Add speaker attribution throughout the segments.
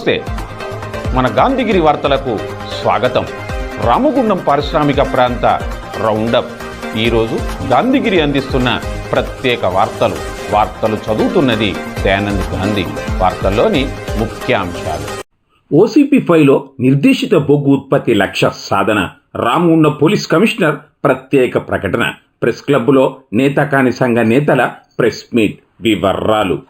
Speaker 1: నమస్తే. మన గాంధీగిరి వార్తలకు స్వాగతం. రామగుండం పారిశ్రామిక ప్రాంత రౌండప్. ఈరోజు గాంధీగిరి అందిస్తున్న ప్రత్యేక వార్తలు. వార్తలు చదువుతున్నది దయానంద్ గాంధీ. వార్తల్లోని ముఖ్యాంశాలు.
Speaker 2: ఓసీపీ ఫైవ్లో నిర్దేశిత బొగ్గు ఉత్పత్తి లక్ష్య సాధన. రామగుండం పోలీస్ కమిషనర్ ప్రత్యేక ప్రకటన. ప్రెస్ క్లబ్లో నేతకాని సంఘ నేతల ప్రెస్ మీట్. వివరాలు.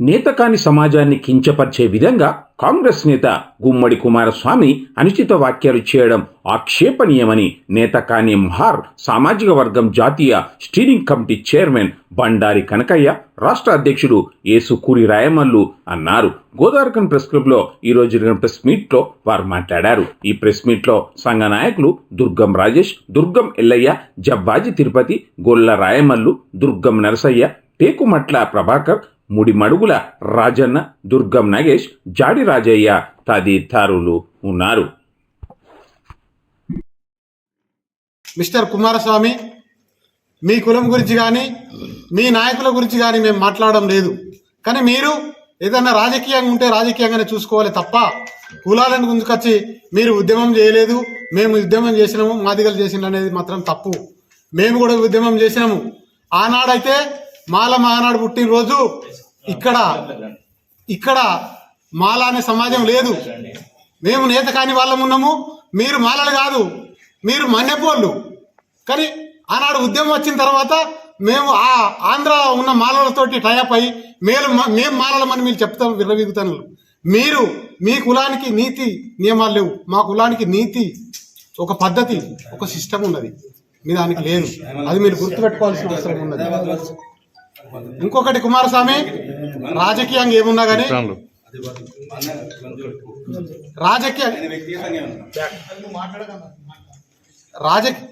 Speaker 2: Netakani సమాజాన్ని కించపరిచే విధంగా కాంగ్రెస్ నేత గుమ్మడి కుమారస్వామి అనుచిత వ్యాఖ్యలు చేయడం ఆక్షేపణీయమని నేతకాని మహార్ సామాజిక వర్గం జాతీయ steering committee chairman Bandari Kanakayya రాష్ట్ర అధ్యక్షుడు ఏసుకూరి రాయమల్లు అన్నారు. గోదావరికన్ ప్రెస్ క్లబ్లో ఈ రోజు జరిగిన ప్రెస్ మీట్లో వారు మాట్లాడారు. ఈ ప్రెస్ మీట్లో సంఘ నాయకులు దుర్గం రాజేష్ దుర్గం ఎల్లయ్య జబ్బాజీ తిరుపతి గొల్ల రాయమల్లు దుర్గం నరసయ్య టేకుమట్ల ప్రభాకర్ ముడి మడుగుల రాజన్న దుర్గం నగేష్ జాడి రాజయ్య తదితరులు ఉన్నారు.
Speaker 3: మిస్టర్ కుమారస్వామి మీ కులం గురించి కానీ మీ నాయకుల గురించి కానీ మేము మాట్లాడడం లేదు. కానీ మీరు ఏదన్నా రాజకీయంగా ఉంటే రాజకీయంగానే చూసుకోవాలి తప్ప కులాలను గుంజుకొచ్చి మీరు ఉద్యమం చేయలేదు మేము ఉద్యమం చేసినాము మాదిగలు చేసిన అనేది మాత్రం తప్పు. మేము కూడా ఉద్యమం చేసినాము. ఆనాడైతే మాల మహానాడు పుట్టినరోజు ఇక్కడ ఇక్కడ మాల అనే సమాజం లేదు. మేము నేత కాని వాళ్ళం ఉన్నాము. మీరు మాలలు కాదు మీరు మన్నెపోళ్ళు. కానీ ఆనాడు ఉద్యమం వచ్చిన తర్వాత మేము ఆ ఆంధ్ర ఉన్న మాలలతోటి టైప్ అయ్యి మేలు మేము మాలలమని మీరు చెప్తాం విర్రవీగుతాను మీరు మీ కులానికి నీతి నియమాలు లేవు. మా కులానికి నీతి ఒక పద్ధతి ఒక సిస్టమ్ ఉన్నది. మీ దానికి లేదు. అది మీరు గుర్తుపెట్టుకోవాల్సిన అవసరం ఉన్నది. ఇంకొకటి కుమారస్వామి రాజకీయంగా ఏమున్నా కానీ రాజకీయ రాజకీయ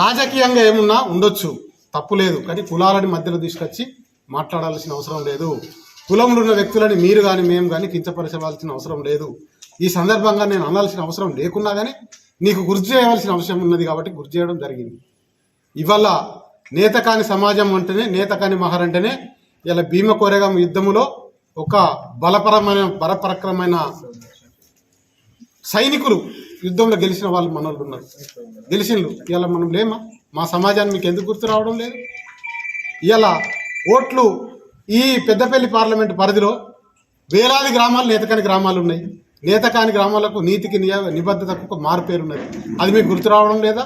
Speaker 3: రాజకీయంగా ఏమున్నా ఉండొచ్చు. తప్పు లేదు. కానీ కులాలని మధ్యలో తీసుకొచ్చి మాట్లాడాల్సిన అవసరం లేదు. కులంలో ఉన్న వ్యక్తులని మీరు కానీ మేము కానీ కించపరచవలసిన అవసరం లేదు. ఈ సందర్భంగా నేను అనాల్సిన అవసరం లేకున్నా కానీ నీకు గుర్తు చేయవలసిన అవసరం ఉన్నది కాబట్టి గుర్తు చేయడం జరిగింది. ఇవాళ నేతకాని సమాజం అంటేనే నేతకాని మహర్ అంటేనే ఇలా భీమ కోరేగం యుద్ధములో ఒక బలపరమైన బలపరక్రమైన సైనికులు యుద్ధంలో గెలిచిన వాళ్ళు మనోళ్ళు ఉన్నారు. గెలిచిండ్రు ఇలా మనం లేమా? మా సమాజాన్ని మీకు ఎందుకు గుర్తు రావడం లేదు? ఇలా ఓట్లు ఈ పెద్దపల్లి పార్లమెంటు పరిధిలో వేలాది గ్రామాలు నేతకాని గ్రామాలు ఉన్నాయి. నేతకాని గ్రామాలకు నీతికి నియ నిబద్ధతకు ఒక మారు పేరు ఉన్నది అది మీకు గుర్తు రావడం లేదా?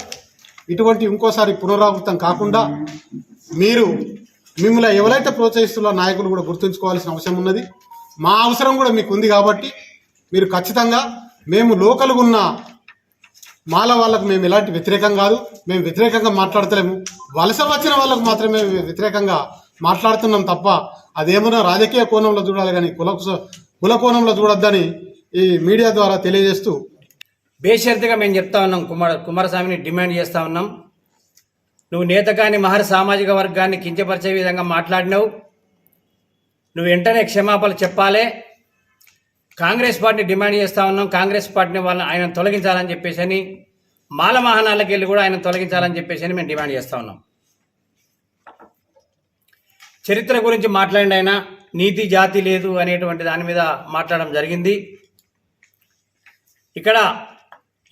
Speaker 3: ఇటువంటి ఇంకోసారి పునరావృతం కాకుండా మీరు మిమ్మల్ని ఎవరైతే ప్రోత్సహిస్తున్న నాయకులు కూడా గుర్తుంచుకోవాల్సిన అవసరం ఉన్నది. మా అవసరం కూడా మీకు ఉంది కాబట్టి మీరు ఖచ్చితంగా మేము లోకల్గా ఉన్న మాల వాళ్ళకు మేము ఎలాంటి వ్యతిరేకం కాదు. మేము వ్యతిరేకంగా మాట్లాడతలేము. వలస వచ్చిన వాళ్ళకు మాత్రమే వ్యతిరేకంగా మాట్లాడుతున్నాం తప్ప అదేమన్నా రాజకీయ కోణంలో చూడాలి కానీ కుల కుల కోణంలో చూడొద్దని ఈ మీడియా ద్వారా తెలియజేస్తూ
Speaker 4: బేషరతుగా మేము చెప్తా ఉన్నాం కుమార కుమారస్వామిని డిమాండ్ చేస్తా ఉన్నాం. నువ్వు నేతకాని మహర్ సామాజిక వర్గాన్ని కించపరిచే విధంగా మాట్లాడినావు. నువ్వు వెంటనే క్షమాపణలు చెప్పాలి. కాంగ్రెస్ పార్టీని డిమాండ్ చేస్తా ఉన్నాం. కాంగ్రెస్ పార్టీని వాళ్ళని ఆయన తొలగించాలని చెప్పేసి అని మాల మహానాలకు వెళ్ళి కూడా ఆయన తొలగించాలని చెప్పేసి అని మేము డిమాండ్ చేస్తా ఉన్నాం. చరిత్ర గురించి మాట్లాడిన ఆయన. నీతి జాతి లేదు అనేటువంటి దాని మీద మాట్లాడడం జరిగింది. ఇక్కడ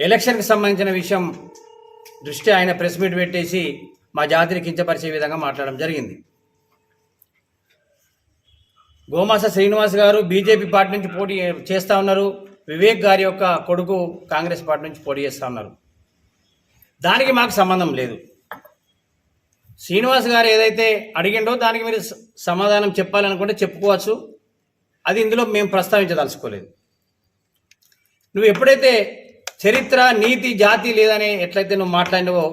Speaker 4: ఎలక్షన్కి సంబంధించిన విషయం దృష్టి ఆయన ప్రెస్ మీట్ పెట్టేసి మా జాతిని కించపరిచే విధంగా మాట్లాడడం జరిగింది. గోమాస శ్రీనివాస్ గారు బీజేపీ పార్టీ నుంచి పోటీ చేస్తూ ఉన్నారు. వివేక్ గారి యొక్క కొడుకు కాంగ్రెస్ పార్టీ నుంచి పోటీ చేస్తూ ఉన్నారు. దానికి మాకు సంబంధం లేదు. శ్రీనివాస్ గారు ఏదైతే అడిగిండో దానికి మీరు సమాధానం చెప్పాలనుకుంటే చెప్పుకోవచ్చు. అది ఇందులో మేము ప్రస్తావించదలుచుకోలేదు. నువ్వు ఎప్పుడైతే చరిత్ర నీతి జాతి లేదని ఎట్లయితే నువ్వు మాట్లాడినవో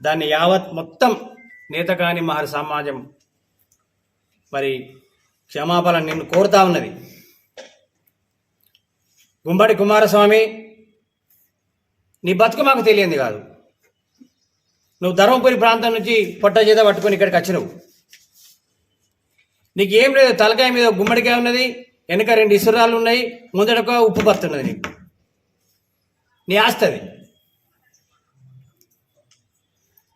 Speaker 4: దాన్ని యావత్ మొత్తం నేత కాని మహర్ సమాజం మరి క్షమాపణ నిన్ను కోరుతా ఉన్నది. గుమ్మడి కుమారస్వామి నీ బతుకు మాకు తెలియంది కాదు. నువ్వు ధర్మపురి ప్రాంతం నుంచి పొట్ట చేత పట్టుకొని ఇక్కడికి వచ్చినవు. నీకు ఏం లేదు తలకాయ మీద గుమ్మడికాయ ఉన్నది వెనక రెండు ఇసురాలు ఉన్నాయి ముందడక ఉప్పు పత్తున్నది నీకు. నీ ఆస్తది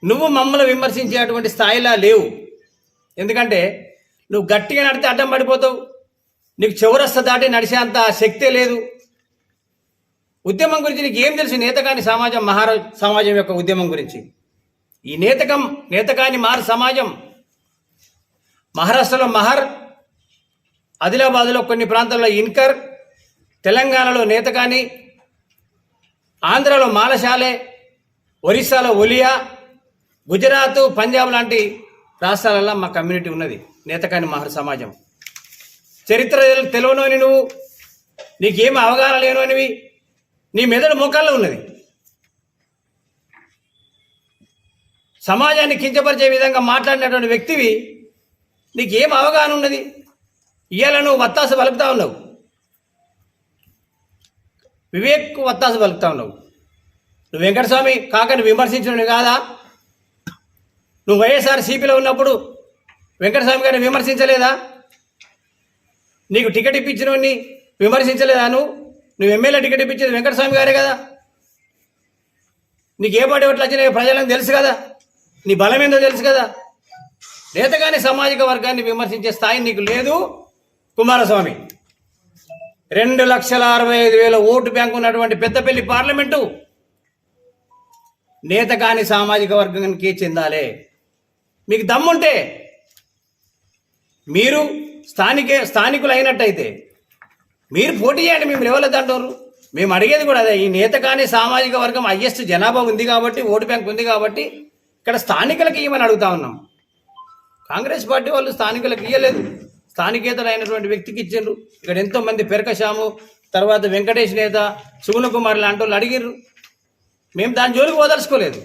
Speaker 4: నువ్వు మమ్మల్ని విమర్శించేటువంటి స్థాయిలా లేవు. ఎందుకంటే నువ్వు గట్టిగా నడితే అడ్డం పడిపోతావు. నీకు చౌరస్త దాటి నడిచేంత శక్తే లేదు. ఉద్యమం గురించి నీకు ఏం తెలుసు? నేతకాని సమాజం మహారా సమాజం యొక్క ఉద్యమం గురించి. ఈ నేతకం నేతకాని మార్ సమాజం. మహారాష్ట్రలో మహర్ ఆదిలాబాద్లో కొన్ని ప్రాంతాల్లో ఇన్కర్ తెలంగాణలో నేతకాని ఆంధ్రలో మాలశాలే ఒరిస్సాలో ఒలియా గుజరాత్ పంజాబ్ లాంటి రాష్ట్రాలలో మా కమ్యూనిటీ ఉన్నది. నేతకాని మహర్ సమాజం. చరిత్ర తెలు- తెలియనోని నువ్వు నీకేం అవగాహన లేనోనివి నీ మెదడు మోకాల్లో ఉన్నది. సమాజాన్ని కించపరిచే విధంగా మాట్లాడినటువంటి వ్యక్తివి నీకేం అవగాహన ఉన్నది? ఇవాళ నువ్వు వత్తాసు పలుకుతా ఉన్నావు. వివేక్ వత్తాసు పలుకుతా ఉన్నావు నువ్వు వెంకటస్వామి కాకని విమర్శించడం కాదా? నువ్వు వైఎస్ఆర్ సిపిలో ఉన్నప్పుడు వెంకటస్వామి గారిని విమర్శించలేదా? నీకు టికెట్ ఇప్పించిన విమర్శించలేదా నువ్వు? నువ్వు ఎమ్మెల్యే టికెట్ ఇప్పించేది వెంకటస్వామి గారే కదా. నీకు ఏ పాటి ఓట్లు వచ్చినాయో ప్రజలకు తెలుసు కదా. నీ బలం ఏందో తెలుసు కదా. నేతగాని సామాజిక వర్గాన్ని విమర్శించే స్థాయి నీకు లేదు కుమారస్వామి. రెండు లక్షల అరవై ఐదు వేల ఓటు బ్యాంకు ఉన్నటువంటి పెద్దపల్లి పార్లమెంటు నేతగాని సామాజిక వర్గానికి చెందాలి. మీకు దమ్ముంటే మీరు స్థానికే స్థానికులు అయినట్టయితే మీరు పోటీ చేయండి మేము ఎవరు అంటారు మేము అడిగేది కూడా అదే ఈ నేత కానీ సామాజిక వర్గం హయ్యెస్ట్ జనాభా ఉంది కాబట్టి ఓటు బ్యాంక్ ఉంది కాబట్టి ఇక్కడ స్థానికులకు ఇవ్వమని అడుగుతా ఉన్నాం. కాంగ్రెస్ పార్టీ వాళ్ళు స్థానికులకు ఇవ్వలేదు స్థానికేతలైనటువంటి వ్యక్తికి ఇచ్చిండ్రు. ఇక్కడ ఎంతోమంది పెరకశాము. తర్వాత వెంకటేష్ నేత సుగుణ కుమార్ లాంటి వాళ్ళు అడిగిర్రు. మేము దాని జోలికి వదలుచుకోలేదు.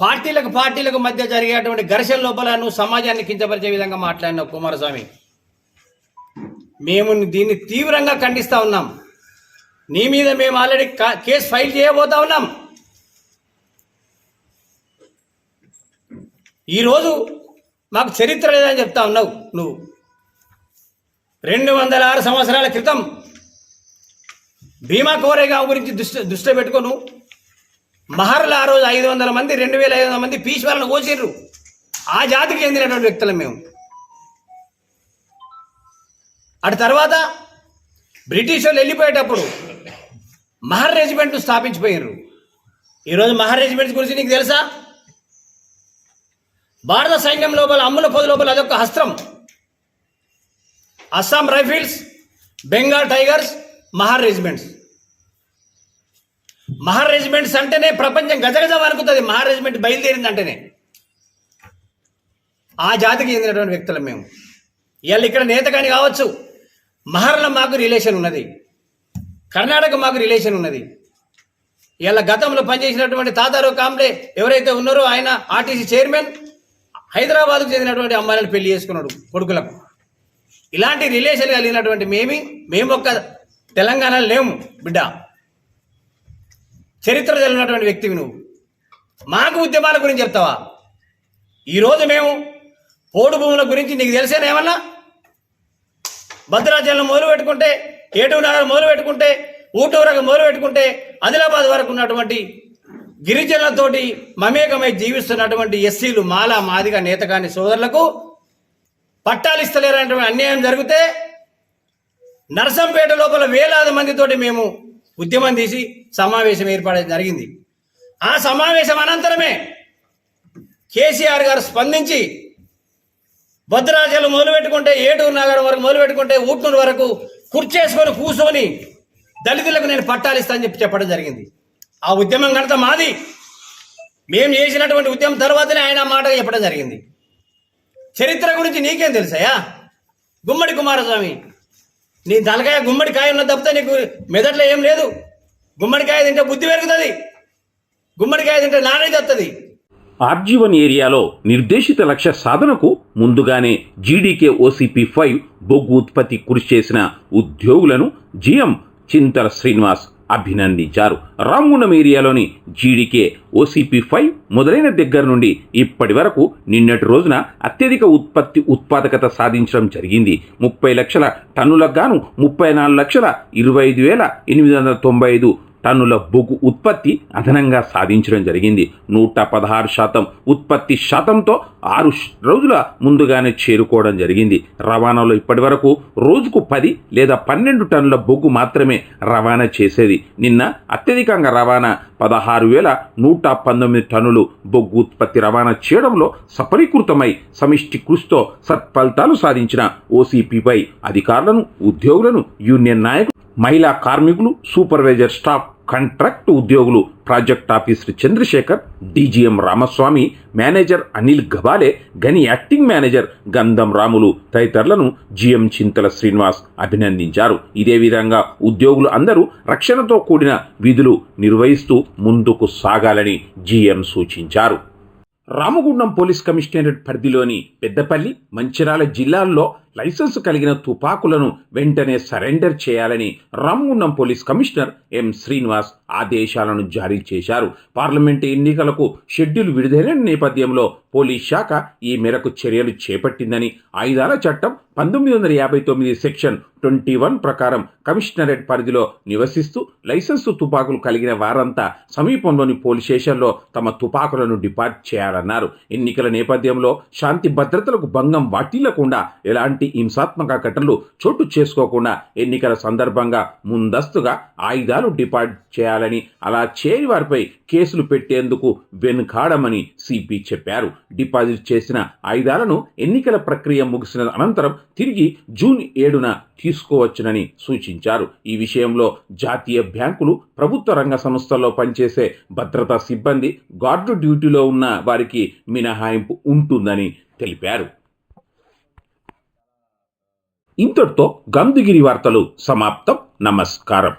Speaker 4: పార్టీలకు పార్టీలకు మధ్య జరిగేటువంటి ఘర్షణ లోపల నువ్వు సమాజాన్ని కించపరిచే విధంగా మాట్లాడినావు కుమారస్వామి. మేము దీన్ని తీవ్రంగా ఖండిస్తూ ఉన్నాం. నీ మీద మేము ఆల్రెడీ కేసు ఫైల్ చేయబోతా ఉన్నాం. ఈరోజు మాకు చరిత్ర లేదని చెప్తా ఉన్నావు నువ్వు. రెండు వందల ఆరు సంవత్సరాల క్రితం భీమా కోరేగాం గురించి దుష్ట దృష్టి పెట్టుకోను. మహర్ల ఆ రోజు ఐదు వందల మంది రెండు వేల ఐదు వందల మంది పీశ్వాలను కోసిర్రు. ఆ జాతికి చెందినటువంటి వ్యక్తులం మేము. అటు తర్వాత బ్రిటిష్ వాళ్ళు వెళ్ళిపోయేటప్పుడు మహర్ రెజిమెంట్ స్థాపించిపోయారు ఈరోజు మహర్ రెజిమెంట్స్ గురించి నీకు తెలుసా? భారత సైన్యం లోపల అమ్ముల పొద లోపల అదొక హస్త్రం. Assam rifles Bengal tigers Mahar regiments Mahar regiments అంటేనే ప్రపంచం గజగజ అనుకుంటుంది మహర్ రెజిమెంట్ బయలుదేరింది అంటేనే ఆ జాతికి చెందినటువంటి వ్యక్తులం మేము. ఇవాళ ఇక్కడ నేతగాని కావచ్చు. మహర్ల మాకు రిలేషన్ ఉన్నది. కర్ణాటక మాకు రిలేషన్ ఉన్నది. ఇవాళ గతంలో పనిచేసినటువంటి తాతారు కాంబ్లే ఎవరైతే ఉన్నారో ఆయన ఆర్టీసీ చైర్మన్ హైదరాబాద్కు చెందినటువంటి అమ్మాయిలను పెళ్ళి చేసుకున్నాడు కొడుకులకు. ఇలాంటి రిలేషన్ కలిగినటువంటి మేమి మేము ఒక్క తెలంగాణలో లేము బిడ్డ. చరిత్ర జరిగినటువంటి వ్యక్తివి నువ్వు. మాకు ఉద్యమాల గురించి చెప్తావా? ఈరోజు మేము పోడు భూముల గురించి నీకు తెలిసేనా ఏమన్నా? భద్రాచలం మొదలు పెట్టుకుంటే ఏటూరు నగరం మొదలు పెట్టుకుంటే ఊటూరకు మొదలు పెట్టుకుంటే ఆదిలాబాద్ వరకు ఉన్నటువంటి గిరిజనులతోటి మమేకమై జీవిస్తున్నటువంటి ఎస్సీలు మాలా మాదిగా నేతకాని సోదరులకు పట్టాలు ఇస్తలేరనేటువంటి అన్యాయం జరిగితే నరసంపేట లోపల వేలాది మందితోటి మేము ఉద్యమం తీసి సమావేశం ఏర్పడడం జరిగింది. ఆ సమావేశం అనంతరమే కేసీఆర్ గారు స్పందించి భద్రాచలం మొదలుపెట్టుకుంటే ఏటూరు నగరం వరకు మొదలుపెట్టుకుంటే ఊట్నూరు వరకు కుర్చేసుకొని కూర్చొని దళితులకు నేను పట్టాలు ఇస్తానని చెప్పి చెప్పడం జరిగింది. ఆ ఉద్యమం కనుక మాది మేము చేసినటువంటి ఉద్యమం తర్వాతనే ఆయన మాట చెప్పడం జరిగింది. చరిత్ర గురించి నీకేం తెలుసాయా గుమ్మడి కుమారస్వామి నీ తలకాయ గుమ్మడికాయ ఉన్న తప్పితే నీకు మెదట్లో ఏం లేదు. గుమ్మడికాయ తింటే బుద్ధి పెరుగుతుంది. గుమ్మడికాయ తింటే నాణ్యత వస్తుంది
Speaker 2: ఆర్జీవన్ ఏరియాలో నిర్దేశిత లక్ష్య సాధనకు ముందుగానే జీడీకే ఓసీపీ ఫైవ్ బొగ్గు ఉత్పత్తి కృషి చేసిన ఉద్యోగులను జీఎం చింతల శ్రీనివాస్ అభినందించారు. రామగుండం ఏరియాలోని జీడీకే ఓసీపీ ఫైవ్ మొదలైన దగ్గర నుండి ఇప్పటి వరకు నిన్నటి రోజున అత్యధిక ఉత్పత్తి ఉత్పాదకత సాధించడం జరిగింది. ముప్పై లక్షల టన్నులకు గాను ముప్పై నాలుగు లక్షల ఇరవై ఐదు వేల ఎనిమిది వందల తొంభై ఐదు టన్నుల బొగ్గు ఉత్పత్తి అదనంగా సాధించడం జరిగింది. నూట పదహారు శాతం ఉత్పత్తి శాతంతో ఆరు రోజుల ముందుగానే చేరుకోవడం జరిగింది. రవాణాలో ఇప్పటి వరకు రోజుకు పది లేదా పన్నెండు టన్నుల బొగ్గు మాత్రమే రవాణా చేసేది. నిన్న అత్యధికంగా రవాణా పదహారు వేల నూట పంతొమ్మిది టన్నులు బొగ్గు ఉత్పత్తి రవాణా చేయడంలో సఫలీకృతమై సమిష్టి కృషితో సత్ఫలితాలు సాధించిన ఓసీపీపై అధికారులను ఉద్యోగులను యూనియన్ నాయకులు మహిళా కార్మికులు సూపర్వైజర్ స్టాఫ్ కాంట్రాక్ట్ ఉద్యోగులు project officer Chandrasekhar DGM Ramaswamy manager Anil Gabale గని యాక్టింగ్ మేనేజర్ గంధం రాములు తదితరులను జీఎం చింతల శ్రీనివాస్ అభినందించారు. ఇదే విధంగా ఉద్యోగులు అందరూ రక్షణతో కూడిన విధులు నిర్వహిస్తూ ముందుకు సాగాలని జీఎం సూచించారు. రామగుండం పోలీస్ కమిషనరేట్ పరిధిలోని పెద్దపల్లి మంచిరాల జిల్లాల్లో లైసెన్స్ కలిగిన తుపాకులను వెంటనే సరెండర్ చేయాలని రమ్మున్నం పోలీస్ కమిషనర్ ఎం శ్రీనివాస్ ఆదేశాలను జారీ చేశారు. పార్లమెంటు ఎన్నికలకు షెడ్యూల్ విడుదలైన నేపథ్యంలో పోలీస్ శాఖ ఈ మేరకు చర్యలు చేపట్టిందని ఆయుధాల చట్టం పంతొమ్మిది వందల యాభై తొమ్మిది సెక్షన్ ట్వంటీ వన్ ప్రకారం కమిషనరేట్ పరిధిలో నివసిస్తూ లైసెన్సు తుపాకులు కలిగిన వారంతా సమీపంలోని పోలీస్ స్టేషన్లో తమ తుపాకులను డిపార్ట్ చేయాలన్నారు. ఎన్నికల నేపథ్యంలో శాంతి భద్రతలకు భంగం వాటిల్లకుండా ఎలాంటి హింసాత్మక ఘటనలు చోటు చేసుకోకుండా ఎన్నికల సందర్భంగా ముందస్తుగా ఆయుధాలు డిపార్ట్ చేయాలని అలా చేయని వారిపై కేసులు పెట్టేందుకు వెనుకాడమని సిపి చెప్పారు. డిపాజిట్ చేసిన ఆయుధాలను ఎన్నికల ప్రక్రియ ముగిసిన అనంతరం తిరిగి జూన్ ఏడున తీసుకోవచ్చునని సూచించారు. ఈ విషయంలో జాతీయ బ్యాంకులు ప్రభుత్వ రంగ సంస్థల్లో పనిచేసే భద్రతా సిబ్బంది గార్డు డ్యూటీలో ఉన్న వారికి మినహాయింపు ఉంటుందని తెలిపారు. ఇంతటితో గంధగిరి వార్తలు సమాప్తం. నమస్కారం.